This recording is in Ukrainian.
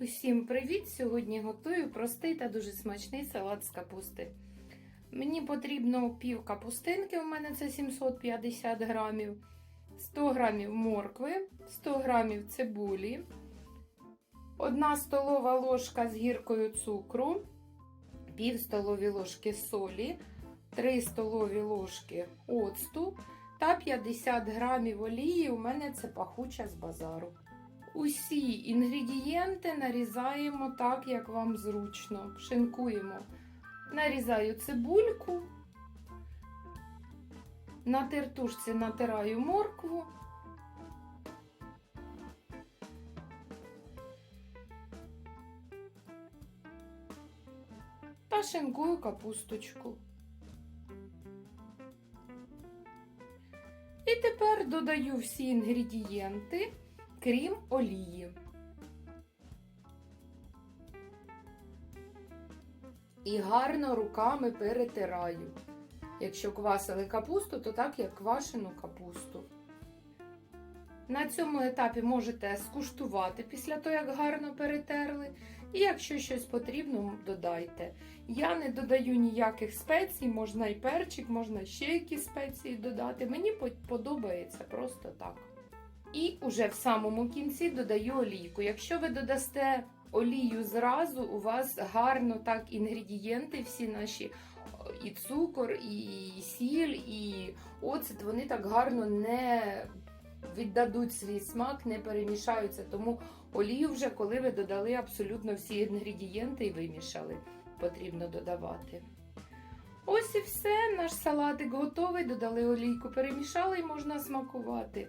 Усім привіт! Сьогодні готую простий та дуже смачний салат з капусти. Мені потрібно пів капустинки, у мене це 750 грамів, 100 грамів моркви, 100 грамів цибулі, 1 столова ложка з гіркою цукру, пів столові ложки солі, 3 столові ложки оцту та 50 грамів олії. У мене це пахуча з базару. Усі інгредієнти нарізаємо так, як вам зручно. Шинкуємо. Нарізаю цибульку, на тертушці натираю моркву. Та шинкую капусточку. І тепер додаю всі інгредієнти крім олії. І гарно руками перетираю. Якщо квасили капусту, то так як квашену капусту. На цьому етапі можете скуштувати після того, як гарно перетерли. І якщо щось потрібно, додайте. Я не додаю ніяких спецій, можна і перчик, можна ще якісь спеції додати. Мені подобається просто так. І уже в самому кінці додаю олійку. Якщо ви додасте олію зразу, у вас гарно так інгредієнти, всі наші і цукор, і сіль, і оцет, вони так гарно не віддадуть свій смак, не перемішаються. Тому олію вже, коли ви додали абсолютно всі інгредієнти і вимішали, потрібно додавати. Ось і все, наш салатик готовий. Додали олійку, перемішали і можна смакувати.